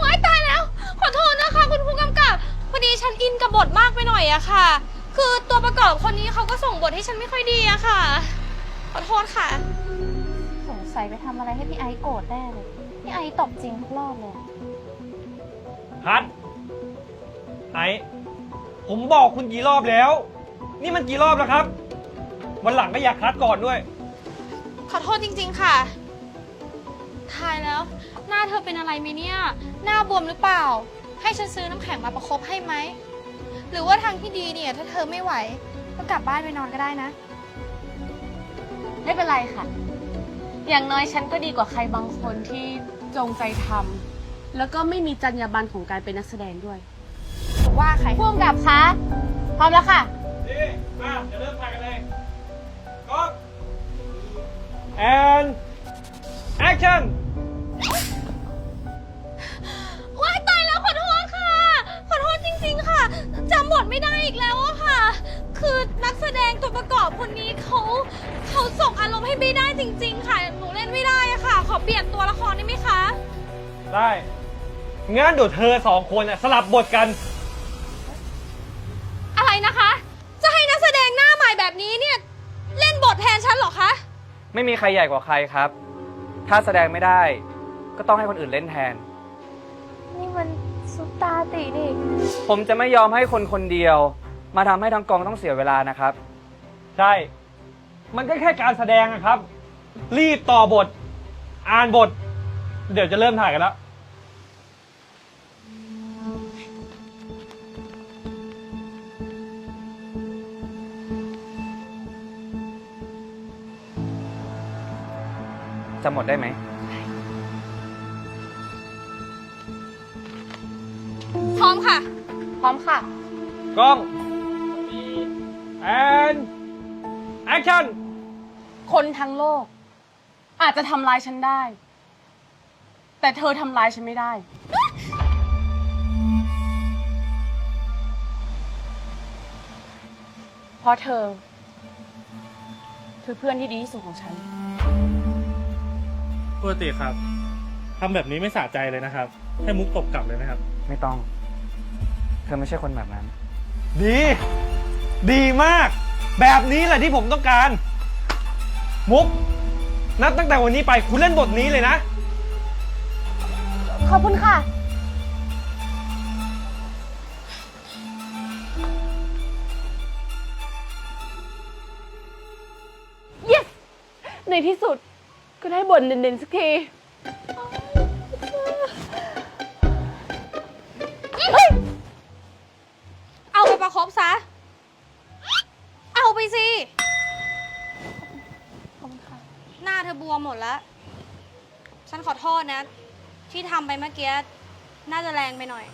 ว้ายตายแล้ว ขอโทษนะคะ คุณผู้กำกับพอดีฉันอินกับบทมากไปหน่อยอะค่ะ คือตัวประกอบคนนี้เขาก็ส่งบทให้ฉันไม่ค่อยดีอะค่ะ ขอโทษค่ะ สงสัยไปทำอะไรให้พี่ไอซ์โกรธแน่เลย พี่ไอซ์ตบจริงทุกรอบเลยอะฮัทไอผมบอกคุณกี่รอบแล้ว นี่มันกี่รอบแล้วครับ วันหลังก็อยากคัดก่อนด้วย ขอโทษจริง ๆ ค่ะทายแล้ว หน้าเธอเป็นอะไรไหมเนี่ย หน้าบวมหรือเปล่า ให้ฉันซื้อน้ำแข็งมาประคบให้ไหม หรือว่าทางที่ดีเนี่ย ถ้าเธอไม่ไหว ก็กลับบ้านไปนอนก็ได้นะ ไม่เป็นไรค่ะ อย่างน้อยฉันก็ดีกว่าใครบางคนที่จงใจทำแล้วก็ไม่มีจรรยาบรรณของการเป็นนักแสดงด้วยว่าใครพ่วงกับคะพร้อมแล้วค่ะ นี่มาจะเริ่มถ่ายกันเลยก็ and action ประกอบคนนี้เขาเขาส่งอารมณ์ให้ไม่ได้จริง ๆ ค่ะ หนูเล่นไม่ได้อะค่ะ ขอเปลี่ยนตัวละครได้ไหมคะ ได้งั้นเดี๋ยวเธอสองคนน่ะสลับบทกัน อะไรนะคะ จะให้นักแสดงหน้าใหม่แบบนี้เนี่ย เล่นบทแทนฉันเหรอคะ ไม่มีใครใหญ่กว่าใครครับ ถ้าแสดงไม่ได้ ก็ต้องให้คนอื่นเล่นแทน นี่มันซุปตาตินี่ ผมจะไม่ยอมให้คนคนเดียว มาทำให้ทั้งกองต้องเสียเวลานะครับ ใช่ มันก็แค่การแสดงนะครับ รีบต่อบท อ่านบท เดี๋ยวจะเริ่มถ่ายกันแล้ว จะหมดได้ไหม พร้อมค่ะ พร้อมค่ะ กล้อง and action คนทั้งโลก อาจจะทำลายฉันได้ แต่เธอทำลายฉันไม่ได้ เพราะเธอ คือเพื่อนที่ดีที่สุดของฉัน ปกติครับทำแบบนี้ไม่สะใจเลยนะครับ ให้มุกตบกลับเลยนะครับ ไม่ต้อง เธอไม่ใช่คนแบบนั้น ดี ดีมาก แบบนี้แหละที่ผมต้องการ มุก นับตั้งแต่วันนี้ไปคุณเล่นบทนี้เลยนะ ขอบคุณค่ะ yes ในที่สุดก็ได้บทเด่นๆสักทีเอาไปประคบซะ ไปสิ หน้าเธอบวมหมดแล้ว ฉันขอโทษนะ ที่ทำไปเมื่อกี้ น่าจะแรงไปหน่อย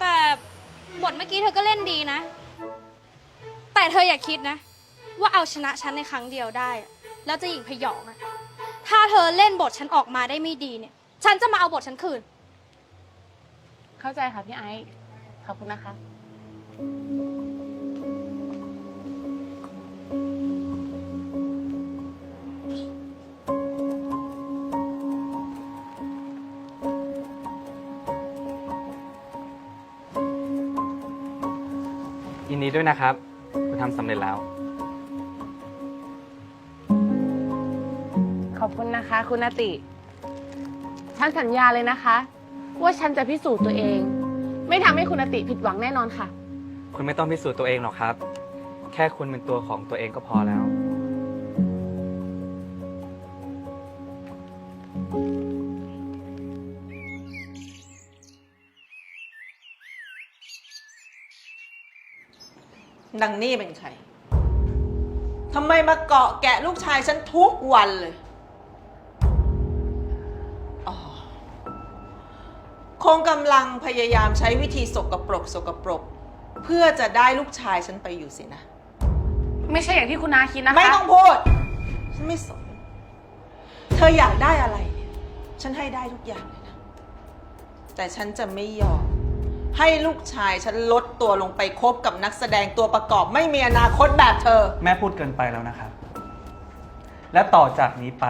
แต่บทเมื่อกี้เธอก็เล่นดีนะ แต่เธออย่าคิดนะ ว่าเอาชนะฉันในครั้งเดียวได้ แล้วจะหญิงพยองอะถ้าเธอเล่นบทฉันออกมาได้ไม่ดีเนี่ย ฉันจะมาเอาบทฉันคืน เข้าใจค่ะพี่ไอซ์ขอบคุณนะคะ ดีด้วยนะครับ คุณทำสำเร็จแล้ว ขอบคุณนะคะ คุณนาติ ฉันสัญญาเลยนะคะ ว่าฉันจะพิสูจน์ตัวเอง ไม่ทำให้คุณนาติผิดหวังแน่นอนค่ะ คุณไม่ต้องพิสูจน์ตัวเองหรอกครับ แค่คุณเป็นตัวของตัวเองก็พอแล้ว นางนี่เป็นใครทำไมมาเกาะแกะลูกชายฉันทุกวันเลยอ๋อคงกำลังพยายามใช้วิธีสกปรกสกปรก เพื่อจะได้ลูกชายฉันไปอยู่สินะ ไม่ใช่อย่างที่คุณนาคิดนะคะ ไม่ต้องพูด ฉันไม่สน เธออยากได้อะไรเนี่ยฉันให้ได้ทุกอย่างเลยนะ แต่ฉันจะไม่ยอม ให้ลูกชายฉันลดตัวลงไปคบกับนักแสดงตัวประกอบไม่มีอนาคตแบบเธอ แม่พูดเกินไปแล้วนะครับ และต่อจากนี้ไป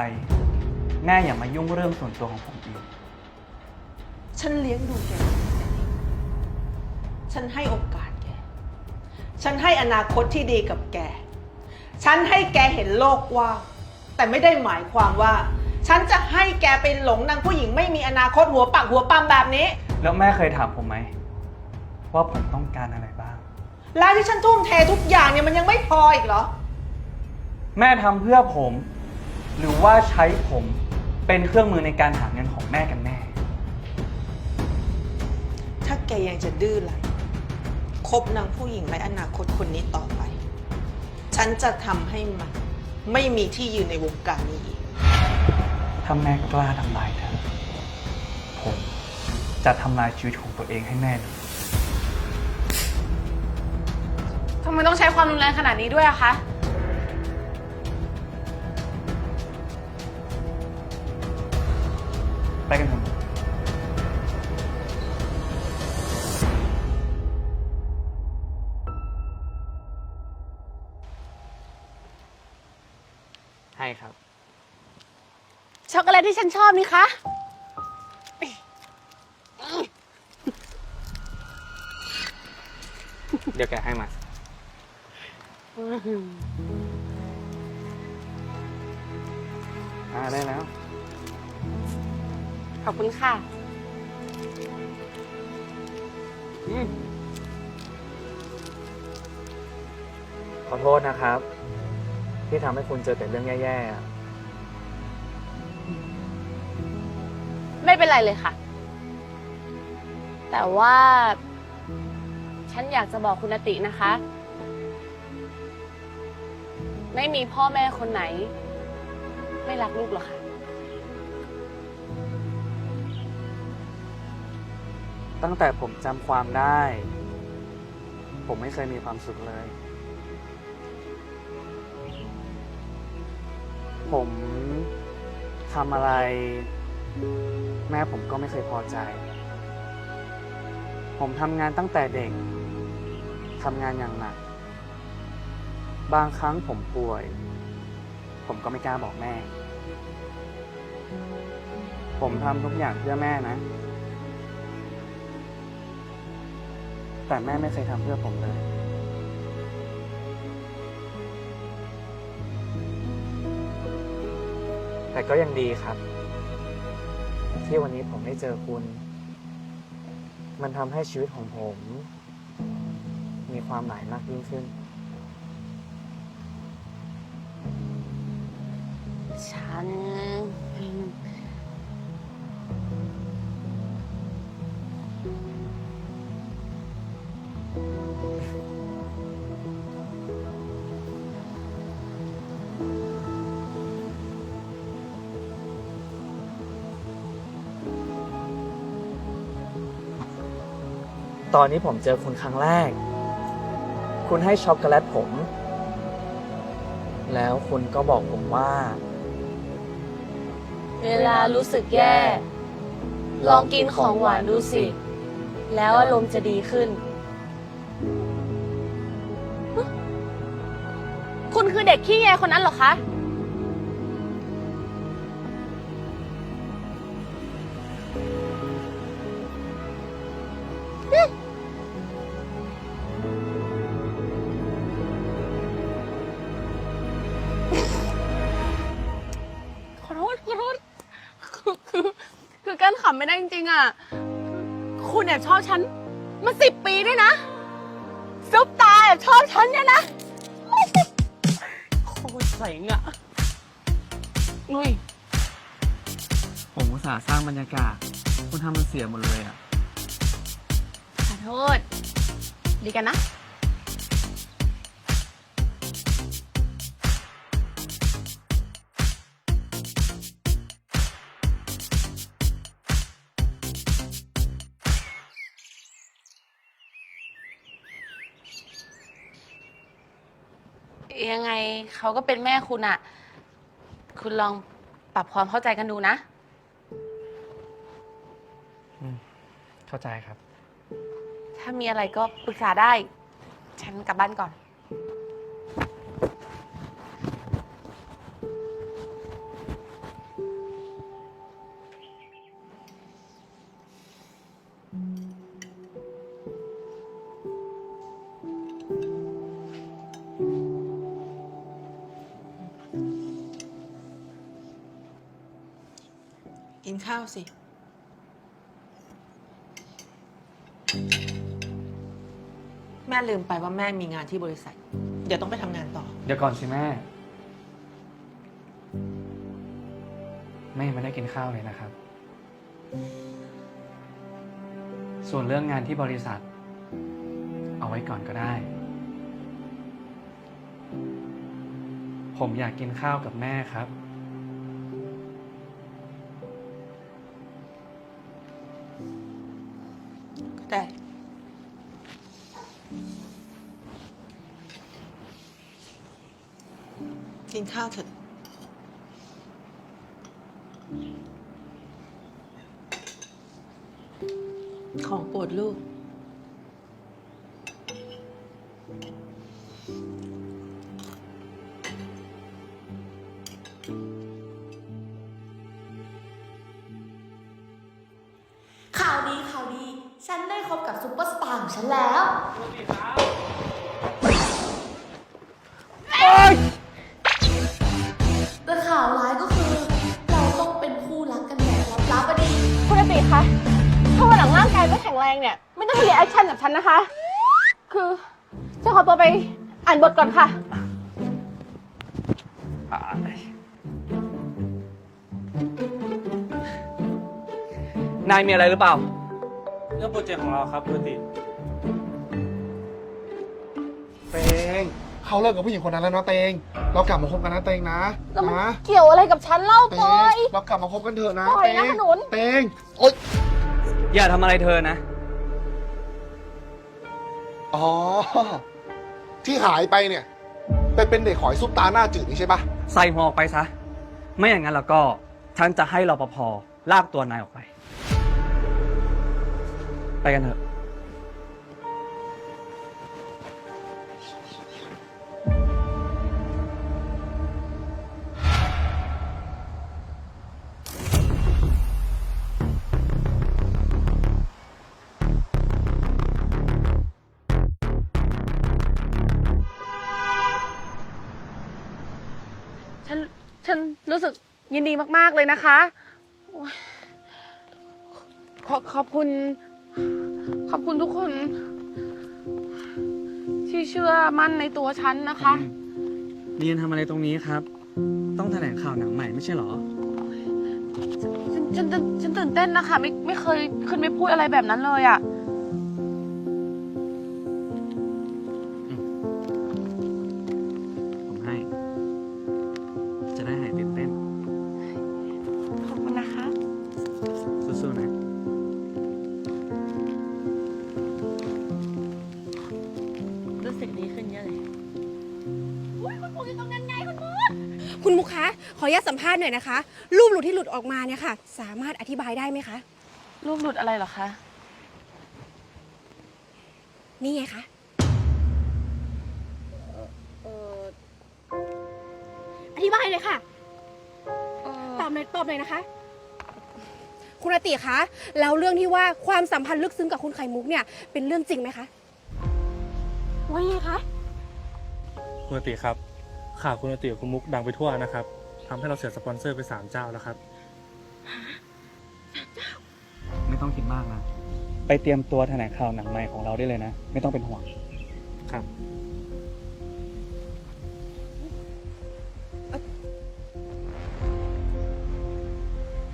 แม่อย่ามายุ่งเรื่องส่วนตัวของผมอีก ฉันเลี้ยงดูแกมาตั้งแต่เด็กฉันให้โอกาสแก ฉันให้อนาคตที่ดีกับแก ฉันให้แกเห็นโลกกว้าง แต่ไม่ได้หมายความว่า ฉันจะให้แกไปหลงนางผู้หญิงไม่มีอนาคตหัวปักหัวปั๊มแบบนี้ แล้วแม่เคยถามผมไหม ว่าผมต้องการอะไรบ้าง แล้วที่ฉันทุ่มเททุกอย่างเนี่ยมันยังไม่พออีกเหรอ แม่ทำเพื่อผม หรือว่าใช้ผมเป็นเครื่องมือในการหาเงินของแม่กันแน่ ถ้าแกยังจะดื้อรั้นคบนางผู้หญิงไร้อนาคตคนนี้ต่อไป ฉันจะทำให้มัน ไม่มีที่ยืนในวงการนี้อีก ถ้าแม่กล้าทำลายเธอ ผมจะทำลายชีวิตของตัวเองให้แม่ดูำไมต้องใช้ความรุนแรงขนาดนี้ด้วยอะคะ ไปกันเถอะให้ครับ ช็อกโกแลตที่ฉันชอบนี่คะ เดี๋ยวแกให้มา อ่าได้แล้ว ขอบคุณค่ะขอโทษนะครับ ที่ทำให้คุณเจอแต่เรื่องแย่ๆอะไม่เป็นไรเลยค่ะ แต่ว่า ฉันอยากจะบอกคุณนตินะคะ ไม่มีพ่อแม่คนไหน ไม่รักลูกหรอกค่ะ ตั้งแต่ผมจำความได้ ผมไม่เคยมีความสุขเลย ผมทำอะไร แม่ผมก็ไม่เคยพอใจ ผมทำงานตั้งแต่เด็กทำงานอย่างหนัก บางครั้งผมป่วย ผมก็ไม่กล้าบอกแม่ ผมทำทุกอย่างเพื่อแม่นะ แต่แม่ไม่เคยทำเพื่อผมเลย แต่ก็ยังดีครับ ที่วันนี้ผมได้เจอคุณ มันทำให้ชีวิตของผม มีความหมายมากยิ่งขึ้น ฉัน ตอนนี้ผมเจอคุณครั้งแรก คุณให้ช็อกโกแลตผม แล้วคุณก็บอกผมว่า เวลารู้สึกแย่ ลองกินของหวานดูสิ แล้วอารมณ์จะดีขึ้น คุณคือเด็กขี้แยคนนั้นเหรอคะขำไม่ได้จริงๆอะ คุณแอบชอบฉัน มาสิบปีด้วยนะ ซุปตาแอบชอบฉันเนี่ยนะโคตรเจ๋งอะนุ้ยผมอุตส่าห์สร้างบรรยากาศ คุณทำมันเสียหมดเลยอะ ขอโทษ ดีกันนะ เขาก็เป็นแม่คุณอะคุณลองปรับความเข้าใจกันดูนะเข้าใจครับ ถ้ามีอะไรก็ปรึกษาได้ ฉันกลับบ้านก่อน สิ แม่ลืมไปว่าแม่มีงานที่บริษัท เดี๋ยวต้องไปทำงานต่อ เดี๋ยวก่อนสิแม่ แม่ยังไม่ได้กินข้าวเลยนะครับ ส่วนเรื่องงานที่บริษัท เอาไว้ก่อนก็ได้ ผมอยากกินข้าวกับแม่ครับ ได้กินข้าวเถอะของโปรดลูกาวันหลังร่างกายไม่แข็งแรงเนี่ย ไม่ต้องเรียนแอคชั่นกับฉันนะคะ คือฉันขอตัวไปอ่านบทก่อนค่ะ นายมีอะไรหรือเปล่า เรื่องโปรเจกต์ของเราครับปกติเตงเขาเลิกกับผู้หญิงคนนั้นแล้วนะเตง เรากลับมาคบกันนะเตงนะแล้วมันนะเกี่ยวอะไรกับฉันเล่าเตปอย งเรากลับมาคบกันเถอะนะปล่อยเตนะงขนุน เตงโอ๊ย อย่าทำอะไรเธอนะ อ๋อ ที่หายไปเนี่ย ไปเป็นเด็กหอยซุปตาหน้าจืดนี่ใช่ปะใส่หัวออกไปซะ ไม่อย่างนั้นแล้วก็ ฉันจะให้รปภลากตัวนายออกไป ไปกันเถอะ ยินดีมากๆเลยนะคะโอ๊ยขอขอบคุณ ขอบคุณทุกคน ที่เชื่อมั่นในตัวฉันนะคะ เรียนทำอะไรตรงนี้ครับ ต้องแถลงข่าวหนังใหม่ไม่ใช่เหรอ ฉันฉันฉันฉันตื่นเต้นนะคะ ไม่ไม่เคยขึ้นไปพูดอะไรแบบนั้นเลยอะ่ะ สัมภาษณ์หน่อยนะคะ รูปหลุดที่หลุดออกมาเนี่ยค่ะ สามารถอธิบายได้ไหมคะรูปหลุดอะไรเหรอคะ นี่ไงคะอธิบายเลยค่ะตอบหน่อยตอบหน่อยนะคะ คุณอาติคะแล้วเรื่องที่ว่าความสัมพันธ์ลึกซึ้งกับคุณไข่มุกเนี่ยเป็นเรื่องจริงไหมคะ ว่าไงคะ คุณอติครับข่าวคุณอติกับคุณมุกดังไปทั่วนะครับ ทำให้เราเสียสปอนเซอร์ไปสามเจ้าแล้วครับ ไม่ต้องคิดมากนะ ไปเตรียมตัวแถลงข่าวหนังใหม่ของเราได้เลยนะ ไม่ต้องเป็นห่วง ครับ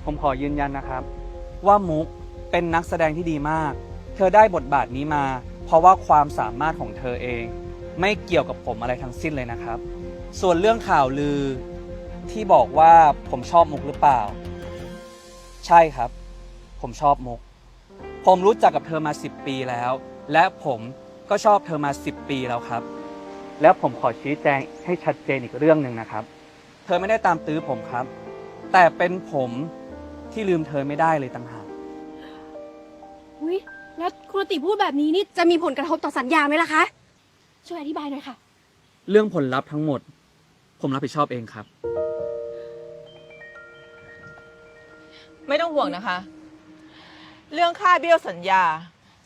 ผมขอยืนยันนะครับ ว่ามุกเป็นนักแสดงที่ดีมาก เธอได้บทบาทนี้มา เพราะว่าความสามารถของเธอเอง ไม่เกี่ยวกับผมอะไรทั้งสิ้นเลยนะครับ ส่วนเรื่องข่าวลือ ที่บอกว่าผมชอบมุกหรือเปล่า ใช่ครับ ผมชอบมุก ผมรู้จักกับเธอมา 10 ปีแล้ว และผมก็ชอบเธอมา 10 ปีแล้วครับ แล้วผมขอชี้แจงให้ชัดเจนอีกเรื่องหนึ่งนะครับ เธอไม่ได้ตามตื้อผมครับ แต่เป็นผมที่ลืมเธอไม่ได้เลยต่างหาก อุ๊ยแล้วคุณอาติพูดแบบนี้นี่จะมีผลกระทบต่อสัญญาไหมล่ะคะ ช่วยอธิบายหน่อยค่ะ เรื่องผลลัพธ์ทั้งหมด ผมรับผิดชอบเองครับ ไม่ต้องห่วงนะคะ เรื่องค่าเบี้ยวสัญญา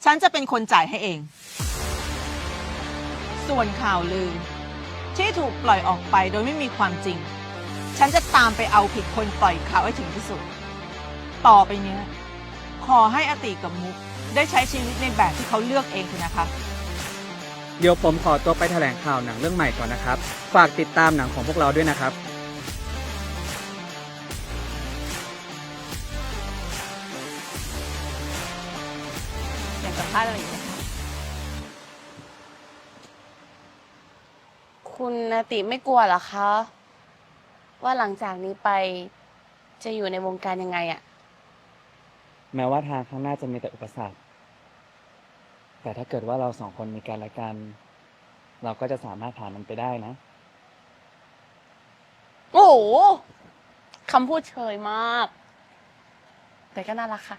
ฉันจะเป็นคนจ่ายให้เอง ส่วนข่าวลือ ที่ถูกปล่อยออกไปโดยไม่มีความจริง ฉันจะตามไปเอาผิดคนปล่อยข่าวให้ถึงที่สุด ต่อไปเนี้ย ขอให้อติกับมุก ได้ใช้ชีวิตในแบบที่เขาเลือกเองเถอะนะคะ เดี๋ยวผมขอตัวไปแถลงข่าวหนังเรื่องใหม่ก่อนนะครับ ฝากติดตามหนังของพวกเราด้วยนะครับ อยากสัมภาษณ์อะไรอีกไหมคะคุณนาติไม่กลัวเหรอคะ ว่าหลังจากนี้ไปจะอยู่ในวงการยังไงอะแม้ว่าทางข้างหน้าจะมีแต่อุปสรรค แต่ถ้าเกิดว่าเราสองคนมีกันและกัน เราก็จะสามารถผ่านมันไปได้นะ โอ้โหคำพูดเชยมาก แต่ก็น่ารักค่ะ